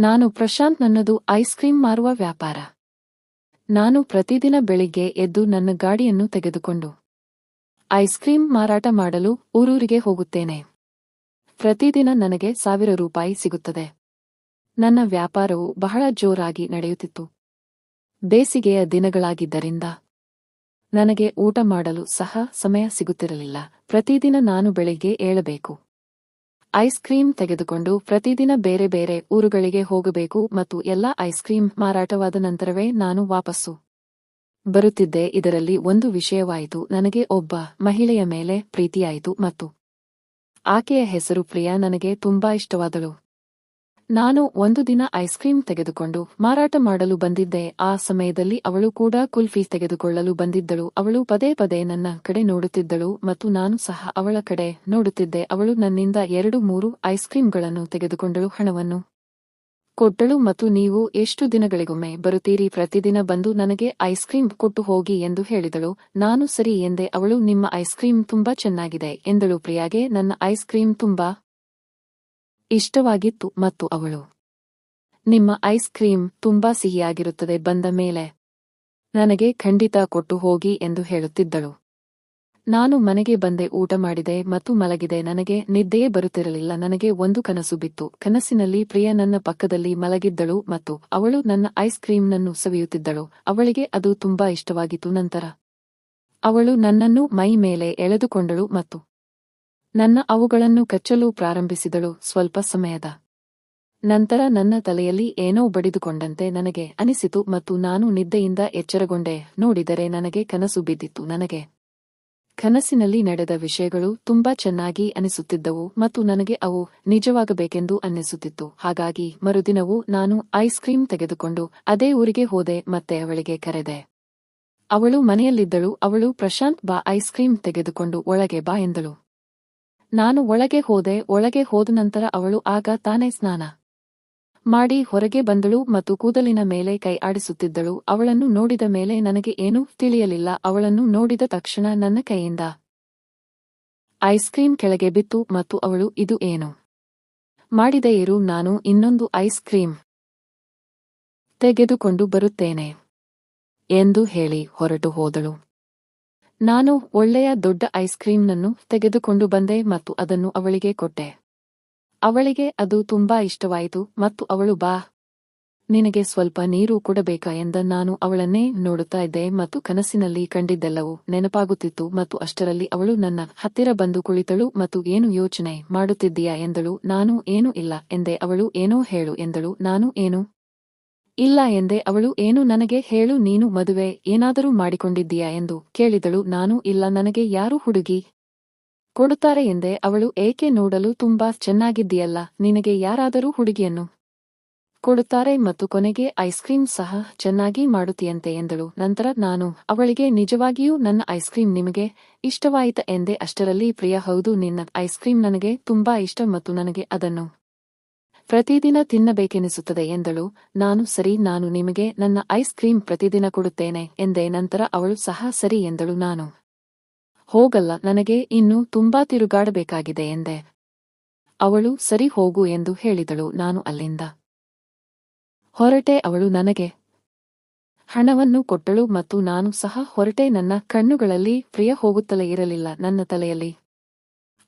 ನಾನು ಪ್ರಶಾಂತ್ ನನ್ನದು ice cream ಮಾರುವ ವ್ಯಾಪಾರ. ನಾನು ಪ್ರತಿದಿನ ಬೆಳಿಗ್ಗೆ ಎದ್ದು ನನ್ನ ಗಾಡಿಯನ್ನು ತೆಗೆದುಕೊಂಡು ಐಸ್ ಕ್ರೀಂ ಮಾರಾಟ ಮಾಡಲು ಊರೂರಿಗೆ ಹೋಗುತ್ತೇನೆ. ಪ್ರತಿದಿನ ನನಗೆ ಸಾವಿರ ರೂಪಾಯಿ ಸಿಗುತ್ತದೆ. ನನ್ನ ವ್ಯಾಪಾರವು ಬಹಳ ಜೋರಾಗಿ ನಡೆಯುತ್ತಿತ್ತು. ಬೇಸಿಗೆಯ ದಿನಗಳಾಗಿದ್ದರಿಂದ ನನಗೆ ಊಟ ಮಾಡಲು ಸಹ ಸಮಯ ಸಿಗುತ್ತಿರಲಿಲ್ಲ. ಪ್ರತಿದಿನ ನಾನು ಬೆಳಿಗ್ಗೆ ಏಳಬೇಕು. ಐಸ್ ಕ್ರೀಂ ತೆಗೆದುಕೊಂಡು ಪ್ರತಿದಿನ ಬೇರೆ ಬೇರೆ ಊರುಗಳಿಗೆ ಹೋಗಬೇಕು ಮತ್ತು ಎಲ್ಲಾ ಐಸ್ ಕ್ರೀಂ ಮಾರಾಟವಾದ ನಂತರವೇ ನಾನು ವಾಪಸ್ಸು ಬರುತ್ತಿದ್ದೆ. ಇದರಲ್ಲಿ ಒಂದು ವಿಷಯವಾಯಿತು. ನನಗೆ ಒಬ್ಬ ಮಹಿಳೆಯ ಮೇಲೆ ಪ್ರೀತಿಯಾಯಿತು ಮತ್ತು ಆಕೆಯ ಹೆಸರು ಪ್ರಿಯಾ. ನನಗೆ ತುಂಬಾ ಇಷ್ಟವಾದಳು. ನಾನು ಒಂದು ದಿನ ಐಸ್ ಕ್ರೀಂ ತೆಗೆದುಕೊಂಡು ಮಾರಾಟ ಮಾಡಲು ಬಂದಿದ್ದೆ. ಆ ಸಮಯದಲ್ಲಿ ಅವಳು ಕೂಡ ಕುಲ್ಫಿ ತೆಗೆದುಕೊಳ್ಳಲು ಬಂದಿದ್ದಳು. ಅವಳು ಪದೇ ಪದೇ ನನ್ನ ಕಡೆ ನೋಡುತ್ತಿದ್ದಳು ಮತ್ತು ನಾನು ಸಹ ಅವಳ ಕಡೆ ನೋಡುತ್ತಿದ್ದೆ. ಅವಳು ನನ್ನಿಂದ ಎರಡು ಮೂರು ಐಸ್ ಕ್ರೀಂಗಳನ್ನು ತೆಗೆದುಕೊಂಡಳು. ಹಣವನ್ನು ಕೊಟ್ಟಳು ಮತ್ತು ನೀವು ಎಷ್ಟು ದಿನಗಳಿಗೊಮ್ಮೆ ಬರುತ್ತೀರಿ? ಪ್ರತಿದಿನ ಬಂದು ನನಗೆ ಐಸ್ ಕ್ರೀಂ ಕೊಟ್ಟು ಹೋಗಿ ಎಂದು ಹೇಳಿದಳು. ನಾನು ಸರಿ ಎಂದೆ. ಅವಳು, ನಿಮ್ಮ ಐಸ್ ಕ್ರೀಂ ತುಂಬಾ ಚೆನ್ನಾಗಿದೆ ಎಂದಳು. ಪ್ರಿಯಾಗೆ, ನನ್ನ ಐಸ್ ಕ್ರೀಂ ತುಂಬಾ ಇಷ್ಟವಾಗಿತ್ತು ಮತ್ತು ಅವಳು, ನಿಮ್ಮ ಐಸ್ ಕ್ರೀಂ ತುಂಬಾ ಸಿಹಿಯಾಗಿರುತ್ತದೆ, ಬಂದ ಮೇಲೆ ನನಗೆ ಖಂಡಿತ ಕೊಟ್ಟು ಹೋಗಿ ಎಂದು ಹೇಳುತ್ತಿದ್ದಳು. ನಾನು ಮನೆಗೆ ಬಂದೆ, ಊಟ ಮಾಡಿದೆ ಮತ್ತು ಮಲಗಿದೆ, ನನಗೆ ನಿದ್ದೆಯೇ ಬರುತ್ತಿರಲಿಲ್ಲ, ನನಗೆ ಒಂದು ಕನಸು ಬಿತ್ತು. ಕನಸಿನಲ್ಲಿ ಪ್ರಿಯ ನನ್ನ ಪಕ್ಕದಲ್ಲಿ ಮಲಗಿದ್ದಳು ಮತ್ತು ಅವಳು ನನ್ನ ಐಸ್ ಕ್ರೀಂನನ್ನು ಸವಿಯುತ್ತಿದ್ದಳು. ಅವಳಿಗೆ ಅದು ತುಂಬಾ ಇಷ್ಟವಾಗಿತ್ತು. ನಂತರ ಅವಳು ನನ್ನನ್ನು ಮೈ ಮೇಲೆ ಎಳೆದುಕೊಂಡಳು ಮತ್ತು ನನ್ನ ಅವುಗಳನ್ನು ಕಚ್ಚಲು ಪ್ರಾರಂಭಿಸಿದಳು, ಸ್ವಲ್ಪ ಸಮಯದ ನಂತರ ನನ್ನ ತಲೆಯಲ್ಲಿ ಏನೋ ಬಡಿದುಕೊಂಡಂತೆ ನನಗೆ ಅನಿಸಿತು ಮತ್ತು ನಾನು ನಿದ್ದೆಯಿಂದ ಎಚ್ಚರಗೊಂಡೆ, ನೋಡಿದರೆ ನನಗೆ ಕನಸು ಬಿದ್ದಿತ್ತು, ನನಗೆ ಕನಸಿನಲ್ಲಿ ನಡೆದ ವಿಷಯಗಳು ತುಂಬಾ ಚೆನ್ನಾಗಿ ಅನಿಸುತ್ತಿದ್ದವು ಮತ್ತು ನನಗೆ ಅವು ನಿಜವಾಗಬೇಕೆಂದು ಅನ್ನಿಸುತ್ತಿತ್ತು, ಹಾಗಾಗಿ ಮರುದಿನವೂ ನಾನು ಐಸ್ ಕ್ರೀಂ ತೆಗೆದುಕೊಂಡು ಅದೇ ಊರಿಗೆ ಹೋದೆ, ಮತ್ತೆ ಅವಳಿಗೆ ಕರೆದೆ. ಅವಳು ಮನೆಯಲ್ಲಿದ್ದಳು, ಅವಳು ಪ್ರಶಾಂತ್ ಬಾ, ಐಸ್ ಕ್ರೀಂ ತೆಗೆದುಕೊಂಡು ಒಳಗೆ ಬಾ ಎಂದಳು. ನಾನು ಒಳಗೆ ಹೋದೆ, ಒಳಗೆ ಹೋದ ನಂತರ ಅವಳು ಆಗ ತಾನೇ ಸ್ನಾನ ಮಾಡಿ ಹೊರಗೆ ಬಂದಳು ಮತ್ತು ಕೂದಲಿನ ಮೇಲೆ ಕೈ ಆಡಿಸುತ್ತಿದ್ದಳು. ಅವಳನ್ನು ನೋಡಿದ ಮೇಲೆ ನನಗೆ ಏನೂ ತಿಳಿಯಲಿಲ್ಲ. ಅವಳನ್ನು ನೋಡಿದ ತಕ್ಷಣ ನನ್ನ ಕೈಯಿಂದ ಐಸ್ ಕ್ರೀಂ ಕೆಳಗೆ ಬಿತ್ತು ಮತ್ತು ಅವಳು, ಇದು ಏನು? ಮಾಡಿದೆ ನಾನು ಇನ್ನೊಂದು ಐಸ್ ಕ್ರೀಂ ತೆಗೆದುಕೊಂಡು ಬರುತ್ತೇನೆ ಎಂದು ಹೇಳಿ ಹೊರಟು ಹೋದಳು. ನಾನು ಒಳ್ಳೆಯ ದೊಡ್ಡ ಐಸ್ ಕ್ರೀಂನನ್ನು ತೆಗೆದುಕೊಂಡು ಬಂದೆ ಮತ್ತು ಅದನ್ನು ಅವಳಿಗೆ ಕೊಟ್ಟೆ. ಅವಳಿಗೆ ಅದು ತುಂಬಾ ಇಷ್ಟವಾಯಿತು ಮತ್ತು ಅವಳು, ಬಾ, ನಿನಗೆ ಸ್ವಲ್ಪ ನೀರು ಕೊಡಬೇಕಾ? ಎಂದ ನಾನು ಅವಳನ್ನೇ ನೋಡುತ್ತಾ ಇದ್ದೆ ಮತ್ತು ಕನಸಿನಲ್ಲಿ ಕಂಡಿದ್ದೆಲ್ಲವೂ ನೆನಪಾಗುತ್ತಿತ್ತು ಮತ್ತು ಅಷ್ಟರಲ್ಲಿ ಅವಳು, ನನ್ನ ಹತ್ತಿರ ಬಂದು ಕುಳಿತಳು ಮತ್ತು ಏನು ಯೋಚನೆ ಮಾಡುತ್ತಿದ್ದೀಯಾ? ಎಂದಳು, ನಾನು ಏನೂ ಇಲ್ಲ ಎಂದೆ, ಅವಳು ಏನೋ ಹೇಳು ಎಂದಳು, ನಾನು ಏನು ಇಲ್ಲ ಎಂದೆ ಅವಳು, ಏನು ನನಗೆ ಹೇಳು, ನೀನು ಮದುವೆ ಏನಾದರೂ ಮಾಡಿಕೊಂಡಿದ್ದೀಯಾ? ಎಂದು ಕೇಳಿದಳು. ನಾನು ಇಲ್ಲ, ನನಗೆ ಯಾರು ಹುಡುಗಿ ಕೊಡುತ್ತಾರೆ? ಎಂದೆ ಅವಳು, ಏಕೆ ನೋಡಲು ತುಂಬಾ ಚೆನ್ನಾಗಿದ್ದೀಯಲ್ಲ, ನಿನಗೆ ಯಾರಾದರೂ ಹುಡುಗಿಯನ್ನು ಕೊಡುತ್ತಾರೆ ಮತ್ತು ಕೊನೆಗೆ ಐಸ್ ಕ್ರೀಂ ಸಹ ಚೆನ್ನಾಗಿ ಮಾಡುತ್ತೀಯಂತೆ ಎಂದಳು. ನಂತರ, ನಾನು ಅವಳಿಗೆ ನಿಜವಾಗಿಯೂ ನನ್ನ ಐಸ್ ಕ್ರೀಂ ನಿಮಗೆ ಇಷ್ಟವಾಯಿತ? ಎಂದೆ, ಅಷ್ಟರಲ್ಲಿ, ಪ್ರಿಯ, ಹೌದು, ನಿನ್ನ ಐಸ್ ಕ್ರೀಂ ನನಗೆ ತುಂಬಾ ಇಷ್ಟ ಮತ್ತು ನನಗೆ ಅದನ್ನು ಪ್ರತಿದಿನ ತಿನ್ನಬೇಕೆನಿಸುತ್ತದೆ ಎಂದಳು. ನಾನು ಸರಿ, ನಾನು ನಿಮಗೆ ನನ್ನ ಐಸ್ ಕ್ರೀಂ ಪ್ರತಿದಿನ ಕೊಡುತ್ತೇನೆ ಎಂದೇ ನಂತರ ಅವಳು, ಸಹ ಸರಿ ಎಂದಳು ನಾನು. ಹೋಗಲ್ಲ, ನನಗೆ ಇನ್ನೂ ತುಂಬಾ ತಿರುಗಾಡಬೇಕಾಗಿದೆ ಎಂದೆ. ಅವಳು, ಸರಿ ಹೋಗು ಎಂದು ಹೇಳಿದಳು ನಾನು ಅಲ್ಲಿಂದ. ಹೊರಟೆ ಅವಳು ನನಗೆ ಹಣವನ್ನು ಕೊಟ್ಟಳು ಮತ್ತು ನಾನು ಸಹ ಹೊರಟೆ ನನ್ನ ಕಣ್ಣುಗಳಲ್ಲಿ ಪ್ರಿಯ ಹೋಗುತ್ತಲೇ ಇರಲಿಲ್ಲ, ನನ್ನ ತಲೆಯಲ್ಲಿ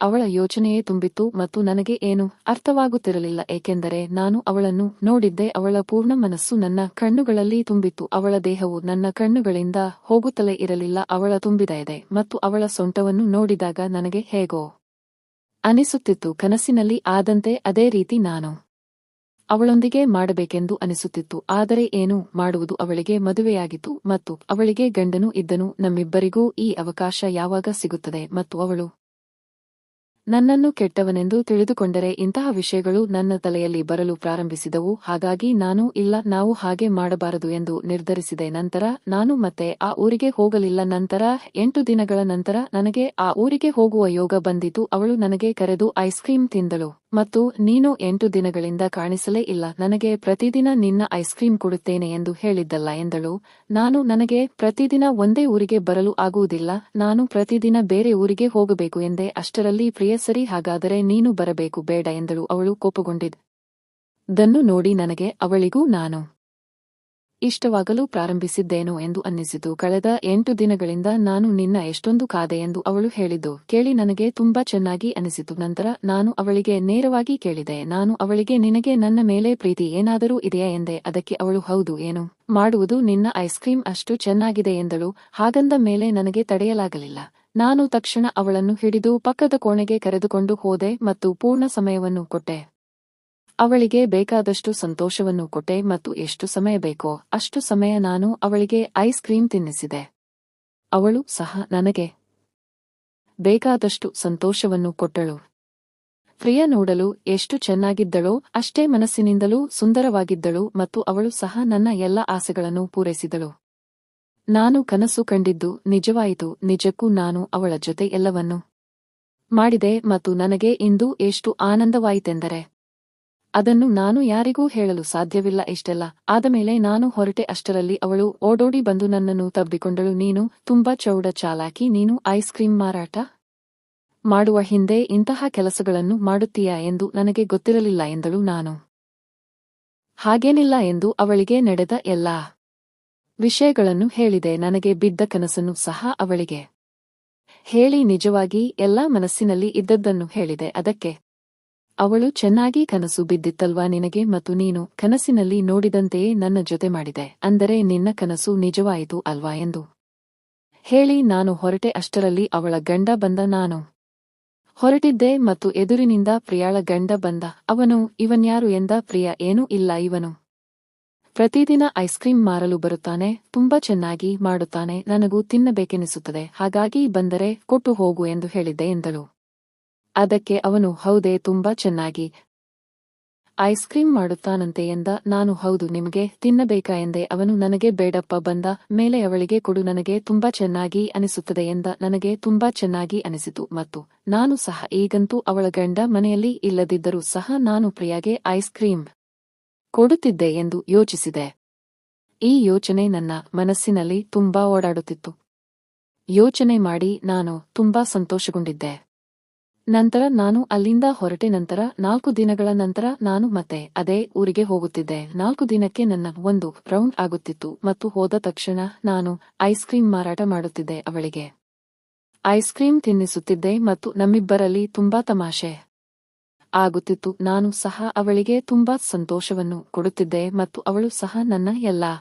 ಅವಳ ಯೋಚನೆಯೇ ತುಂಬಿತ್ತು ಮತ್ತು ನನಗೆ ಏನು ಅರ್ಥವಾಗುತ್ತಿರಲಿಲ್ಲ, ಏಕೆಂದರೆ ನಾನು ಅವಳನ್ನು ನೋಡಿದ್ದೆ ಅವಳ ಪೂರ್ಣ ಮನಸ್ಸು ನನ್ನ ಕಣ್ಣುಗಳಲ್ಲಿ ತುಂಬಿತ್ತು. ಅವಳ ದೇಹವು ನನ್ನ ಕಣ್ಣುಗಳಿಂದ ಹೋಗುತ್ತಲೇ ಇರಲಿಲ್ಲ, ಅವಳ ತುಂಬಿದ ಇದೆ ಮತ್ತು ಅವಳ ಸೊಂಟವನ್ನು ನೋಡಿದಾಗ ನನಗೆ ಹೇಗೋ ಅನಿಸುತ್ತಿತ್ತು, ಕನಸಿನಲ್ಲಿ ಆದಂತೆ ಅದೇ ರೀತಿ ನಾನು ಅವಳೊಂದಿಗೆ ಮಾಡಬೇಕೆಂದು ಅನಿಸುತ್ತಿತ್ತು. ಆದರೆ ಏನು ಮಾಡುವುದು ಅವಳಿಗೆ ಮದುವೆಯಾಗಿತ್ತು ಮತ್ತು ಅವಳಿಗೆ ಗಂಡನು ಇದ್ದನು. ನಮ್ಮಿಬ್ಬರಿಗೂ ಈ ಅವಕಾಶ ಯಾವಾಗ ಸಿಗುತ್ತದೆ ಮತ್ತು ಅವಳು ನನ್ನನ್ನು ಕೆಟ್ಟವನೆಂದು ತಿಳಿದುಕೊಂಡರೆ ಇಂತಹ ವಿಷಯಗಳು ನನ್ನ ತಲೆಯಲ್ಲಿ ಬರಲು ಪ್ರಾರಂಭಿಸಿದವು. ಹಾಗಾಗಿ ನಾನು, ಇಲ್ಲ, ನಾವು ಹಾಗೆ ಮಾಡಬಾರದು ಎಂದು ನಿರ್ಧರಿಸಿದೆ ನಂತರ ನಾನು ಮತ್ತೆ ಆ ಊರಿಗೆ ಹೋಗಲಿಲ್ಲ. ನಂತರ, ಎಂಟು ದಿನಗಳ ನಂತರ ನನಗೆ ಆ ಊರಿಗೆ ಹೋಗುವ ಯೋಗ ಬಂದಿತು. ಅವಳು ನನಗೆ ಕರೆದು ಐಸ್ ಕ್ರೀಂ ತಿಂದಳು. ಮತ್ತು ನೀನು ಎಂಟು ದಿನಗಳಿಂದ ಕಾಣಿಸಲೇ ಇಲ್ಲ. ನನಗೆ ಪ್ರತಿದಿನ ನಿನ್ನ ಐಸ್ ಕ್ರೀಂ ಕೊಡುತ್ತೇನೆ ಎಂದು ಹೇಳಿದ್ದಲ್ಲ ಎಂದಳು. ನಾನು ನನಗೆ ಪ್ರತಿದಿನ ಒಂದೇ ಊರಿಗೆ ಬರಲು ಆಗುವುದಿಲ್ಲ. ನಾನು ಪ್ರತಿದಿನ ಬೇರೆ ಊರಿಗೆ ಹೋಗಬೇಕು ಎಂದೇ. ಅಷ್ಟರಲ್ಲಿ, ಪ್ರಿಯ, ಸರಿ, ಹಾಗಾದರೆ ನೀನು ಬರಬೇಕು, ಬೇಡ ಎಂದಳು. ಅವಳು ಕೋಪಗೊಂಡಿದ್ ದನ್ನು ನೋಡಿ ನನಗೆ, ಅವಳಿಗೂ ನಾನು ಇಷ್ಟವಾಗಲು ಪ್ರಾರಂಭಿಸಿದ್ದೇನೋ ಎಂದು ಅನ್ನಿಸಿತು. ಕಳೆದ ಎಂಟು ದಿನಗಳಿಂದ ನಾನು ನಿನ್ನ ಎಷ್ಟೊಂದು ಕಾದೆ ಎಂದು ಅವಳು ಹೇಳಿದ್ದು. ಕೇಳಿ ನನಗೆ ತುಂಬಾ ಚೆನ್ನಾಗಿ ಅನಿಸಿತು ನಂತರ ನಾನು ಅವಳಿಗೆ ನೇರವಾಗಿ ಕೇಳಿದೆ. ನಾನು ಅವಳಿಗೆ, ನಿನಗೆ ನನ್ನ ಮೇಲೆ ಪ್ರೀತಿ ಏನಾದರೂ ಇದೆಯಾ ಎಂದೆ. ಅದಕ್ಕೆ ಅವಳು, ಹೌದು, ಏನು ಮಾಡುವುದು ನಿನ್ನ ಐಸ್ ಕ್ರೀಂ ಅಷ್ಟು ಚೆನ್ನಾಗಿದೆ ಎಂದಳು. ಹಾಗಂದ ಮೇಲೆ ನನಗೆ ತಡೆಯಲಾಗಲಿಲ್ಲ. ನಾನು ತಕ್ಷಣ ಅವಳನ್ನು ಹಿಡಿದು ಪಕ್ಕದ ಕೋಣೆಗೆ ಕರೆದುಕೊಂಡು ಹೋದೆ ಮತ್ತು ಪೂರ್ಣ ಸಮಯವನ್ನು ಕೊಟ್ಟೆ. ಅವಳಿಗೆ ಬೇಕಾದಷ್ಟು ಸಂತೋಷವನ್ನು ಕೊಟ್ಟೆ ಮತ್ತು ಎಷ್ಟು ಸಮಯ ಬೇಕೋ ಅಷ್ಟು ಸಮಯ ನಾನು ಅವಳಿಗೆ ಐಸ್ ಕ್ರೀಂ ತಿನ್ನಿಸಿದೆ. ಅವಳು ಸಹ ನನಗೆ ಬೇಕಾದಷ್ಟು ಸಂತೋಷವನ್ನು ಕೊಟ್ಟಳು. ಪ್ರಿಯ ನೋಡಲು ಎಷ್ಟು ಚೆನ್ನಾಗಿದ್ದಳೋ ಅಷ್ಟೇ ಮನಸ್ಸಿನಿಂದಲೂ ಸುಂದರವಾಗಿದ್ದಳು ಮತ್ತು ಅವಳು ಸಹ ನನ್ನ ಎಲ್ಲ ಆಸೆಗಳನ್ನು ಪೂರೈಸಿದಳು. ನಾನು ಕನಸು ಕಂಡಿದ್ದು ನಿಜವಾಯಿತು, ನಿಜಕ್ಕೂ ನಾನು ಅವಳ ಜೊತೆ ಎಲ್ಲವನ್ನೂ ಮಾಡಿದೆ ಮತ್ತು ನನಗೆ ಇಂದು ಎಷ್ಟು ಆನಂದವಾಯಿತೆಂದರೆ. ಅದನ್ನು ನಾನು ಯಾರಿಗೂ ಹೇಳಲು ಸಾಧ್ಯವಿಲ್ಲ ಇಷ್ಟೆಲ್ಲ. ಆದಮೇಲೆ ನಾನು ಹೊರಟೆ ಅಷ್ಟರಲ್ಲಿ ಅವಳು ಓಡೋಡಿ ಬಂದು ನನ್ನನ್ನು ತಬ್ಬಿಕೊಂಡಳು. ನೀನು ತುಂಬಾ ಚೌಡ ಚಾಲಾಕಿ, ನೀನು ಐಸ್ ಕ್ರೀಂ ಮಾರಾಟ ಮಾಡುವ ಹಿಂದೆ ಇಂತಹ ಕೆಲಸಗಳನ್ನು ಮಾಡುತ್ತೀಯಾ ಎಂದು ನನಗೆ ಗೊತ್ತಿರಲಿಲ್ಲ ಎಂದಳು ನಾನು. ಹಾಗೇನಿಲ್ಲ ಎಂದು ಅವಳಿಗೆ ನಡೆದ ಎಲ್ಲಾ ವಿಷಯಗಳನ್ನು ಹೇಳಿದೆ. ನನಗೆ ಬಿದ್ದ ಕನಸನ್ನು ಸಹ ಅವಳಿಗೆ ಹೇಳಿ ನಿಜವಾಗಿ ಎಲ್ಲಾ ಮನಸ್ಸಿನಲ್ಲಿ ಇದ್ದದ್ದನ್ನು ಹೇಳಿದೆ. ಅದಕ್ಕೆ ಅವಳು ಚೆನ್ನಾಗಿ ಕನಸು ಬಿದ್ದಿತ್ತಲ್ವಾ ನಿನಗೆ ಮತ್ತು ನೀನು ಕನಸಿನಲ್ಲಿ ನೋಡಿದಂತೆಯೇ ನನ್ನ ಜೊತೆ ಮಾಡಿದೆ, ಅಂದರೆ ನಿನ್ನ ಕನಸು ನಿಜವಾಯಿತು ಅಲ್ವಾ ಎಂದು. ಹೇಳಿ ನಾನು ಹೊರಟೆ, ಅಷ್ಟರಲ್ಲಿ ಅವಳ ಗಂಡ ಬಂದ ನಾನು. ಹೊರಟಿದ್ದೆ ಮತ್ತು ಎದುರಿನಿಂದ ಪ್ರಿಯಾಳ ಗಂಡ ಬಂದ. ಅವನು, ಇವನ್ಯಾರು ಎಂದ ಪ್ರಿಯ, ಏನೂ ಇಲ್ಲ ಇವನು. ಪ್ರತಿದಿನ ಐಸ್ ಕ್ರೀಂ ಮಾರಲು ಬರುತ್ತಾನೆ, ತುಂಬಾ ಚೆನ್ನಾಗಿ ಮಾಡುತ್ತಾನೆ, ನನಗೂ ತಿನ್ನಬೇಕೆನಿಸುತ್ತದೆ, ಹಾಗಾಗಿ ಬಂದರೆ ಕೊಟ್ಟು ಹೋಗು ಎಂದು ಹೇಳಿದ್ದೆ, ಎಂದಳು. ಅದಕ್ಕೆ ಅವನು, ಹೌದೇ, ತುಂಬಾ ಚೆನ್ನಾಗಿ. ಐಸ್ ಕ್ರೀಂ ಮಾಡುತ್ತಾನಂತೆ ಎಂದ, ನಾನು ಹೌದು, ನಿಮಗೆ ತಿನ್ನಬೇಕಾ? ಎಂದೆ, ಅವನು ನನಗೆ ಬೇಡಪ್ಪ, ಬಂದ ಮೇಲೆ ಅವಳಿಗೆ ಕೊಡು, ನನಗೆ ತುಂಬಾ ಚೆನ್ನಾಗಿ ಅನಿಸುತ್ತದೆ ಎಂದ, ನನಗೆ ತುಂಬಾ ಚೆನ್ನಾಗಿ ಅನಿಸಿತು, ಮತ್ತು ನಾನು ಸಹ ಈಗಂತೂ ಅವಳ ಗಂಡ ಮನೆಯಲ್ಲಿ ಇಲ್ಲದಿದ್ದರೂ ಸಹ ನಾನು ಪ್ರಿಯಾಗೆ ಐಸ್ ಕ್ರೀಂ ಕೊಡುತ್ತಿದ್ದೆ ಎಂದು ಯೋಚಿಸಿದೆ. ಈ ಯೋಚನೆ ನನ್ನ ಮನಸ್ಸಿನಲ್ಲಿ ತುಂಬಾ ಓಡಾಡುತ್ತಿತ್ತು. ಯೋಚನೆ ಮಾಡಿ ನಾನು ತುಂಬಾ ಸಂತೋಷಗೊಂಡಿದ್ದೆ. ನಂತರ ನಾನು ಅಲ್ಲಿಂದ ಹೊರಟೆ, ನಂತರ ನಾಲ್ಕು ದಿನಗಳ ನಂತರ ನಾನು ಮತ್ತೆ ಅದೇ ಊರಿಗೆ ಹೋಗುತ್ತಿದ್ದೆ. ನಾಲ್ಕು ದಿನಕ್ಕೆ ನನ್ನ ಒಂದು ರೌಂಡ್ ಆಗುತ್ತಿತ್ತು ಮತ್ತು ಹೋದ ತಕ್ಷಣ ನಾನು ಐಸ್ ಕ್ರೀಂ ಮಾರಾಟ ಮಾಡುತ್ತಿದ್ದೆ ಅವಳಿಗೆ. ಐಸ್ ಕ್ರೀಂ ತಿನ್ನಿಸುತ್ತಿದ್ದೆ ಮತ್ತು ನಮ್ಮಿಬ್ಬರಲ್ಲಿ ತುಂಬಾ ತಮಾಷೆ ಆಗುತ್ತಿತ್ತು. ನಾನು ಸಹ ಅವಳಿಗೆ ತುಂಬಾ ಸಂತೋಷವನ್ನು ಕೊಡುತ್ತಿದ್ದೆ ಮತ್ತು ಅವಳು ಸಹ ನನ್ನ ಎಲ್ಲಾ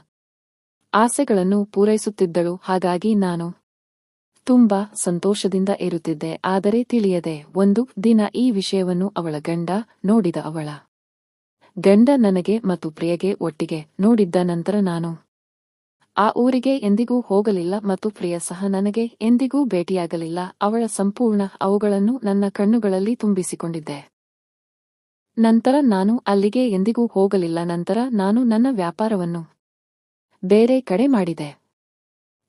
ಆಸೆಗಳನ್ನು ಪೂರೈಸುತ್ತಿದ್ದಳು. ಹಾಗಾಗಿ ನಾನು ತುಂಬಾ ಸಂತೋಷದಿಂದ ಇರುತ್ತಿದ್ದೆ, ಆದರೆ ತಿಳಿಯದೆ ಒಂದು ದಿನ ಈ ವಿಷಯವನ್ನು ಅವಳ ಗಂಡ ನೋಡಿದ ಅವಳ. ಗಂಡ ನನಗೆ ಮತ್ತು ಪ್ರಿಯಗೆ ಒಟ್ಟಿಗೆ ನೋಡಿದ್ದ ನಂತರ ನಾನು, ಆ ಊರಿಗೆ ಎಂದಿಗೂ ಹೋಗಲಿಲ್ಲ ಮತ್ತು ಪ್ರಿಯ ಸಹ ನನಗೆ ಎಂದಿಗೂ ಭೇಟಿಯಾಗಲಿಲ್ಲ, ಅವಳ ಸಂಪೂರ್ಣ ಅವುಗಳನ್ನು ನನ್ನ ಕಣ್ಣುಗಳಲ್ಲಿ ತುಂಬಿಸಿಕೊಂಡಿದ್ದೆ. ನಂತರ ನಾನು ಅಲ್ಲಿಗೆ ಎಂದಿಗೂ ಹೋಗಲಿಲ್ಲ, ನಂತರ ನಾನು ನನ್ನ ವ್ಯಾಪಾರವನ್ನು ಬೇರೆ ಕಡೆ ಮಾಡಿದೆ.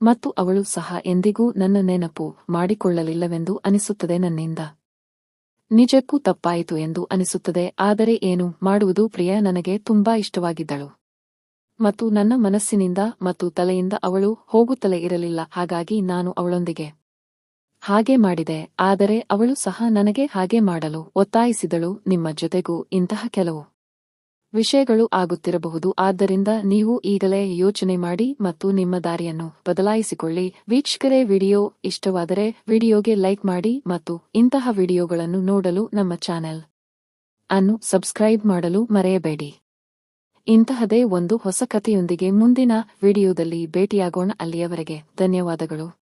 ಮತ್ತು ಅವಳು ಸಹ ಎಂದಿಗೂ ನನ್ನ ನೆನಪು ಮಾಡಿಕೊಳ್ಳಲಿಲ್ಲವೆಂದು ಅನಿಸುತ್ತದೆ ನನ್ನಿಂದ. ನಿಜಕ್ಕೂ ತಪ್ಪಾಯಿತು ಎಂದು ಅನಿಸುತ್ತದೆ, ಆದರೆ ಏನು ಮಾಡುವುದು ಪ್ರಿಯ ನನಗೆ ತುಂಬಾ ಇಷ್ಟವಾಗಿದ್ದಳು. ಮತ್ತು ನನ್ನ ಮನಸ್ಸಿನಿಂದ ಮತ್ತು ತಲೆಯಿಂದ ಅವಳು ಹೋಗುತ್ತಲೇ ಇರಲಿಲ್ಲ, ಹಾಗಾಗಿ ನಾನು ಅವಳೊಂದಿಗೆ ಹಾಗೆ ಮಾಡಿದೆ, ಆದರೆ ಅವಳು ಸಹ ನನಗೆ ಹಾಗೆ ಮಾಡಲು ಒತ್ತಾಯಿಸಿದಳು, ನಿಮ್ಮ ಜೊತೆಗೂ ಇಂತಹ ಕೆಲವು ವಿಷಯಗಳು ಆಗುತ್ತಿರಬಹುದು. ಆದ್ದರಿಂದ ನೀವು ಈಗಲೇ ಯೋಚನೆ ಮಾಡಿ ಮತ್ತು ನಿಮ್ಮ ದಾರಿಯನ್ನು ಬದಲಾಯಿಸಿಕೊಳ್ಳಿ. ವೀಕ್ಷಕರೇ, ವಿಡಿಯೋ ಇಷ್ಟವಾದರೆ ವಿಡಿಯೋಗೆ ಲೈಕ್ ಮಾಡಿ ಮತ್ತು ಇಂತಹ ವಿಡಿಯೋಗಳನ್ನು ನೋಡಲು ನಮ್ಮ ಚಾನೆಲ್ ಅನ್ನು ಸಬ್ಸ್ಕ್ರೈಬ್ ಮಾಡಲು ಮರೆಯಬೇಡಿ. ಇಂತಹದೇ ಒಂದು ಹೊಸ ಕಥೆಯೊಂದಿಗೆ ಮುಂದಿನ ವಿಡಿಯೋದಲ್ಲಿ ಭೇಟಿಯಾಗೋಣ. ಅಲ್ಲಿಯವರೆಗೆ ಧನ್ಯವಾದಗಳು.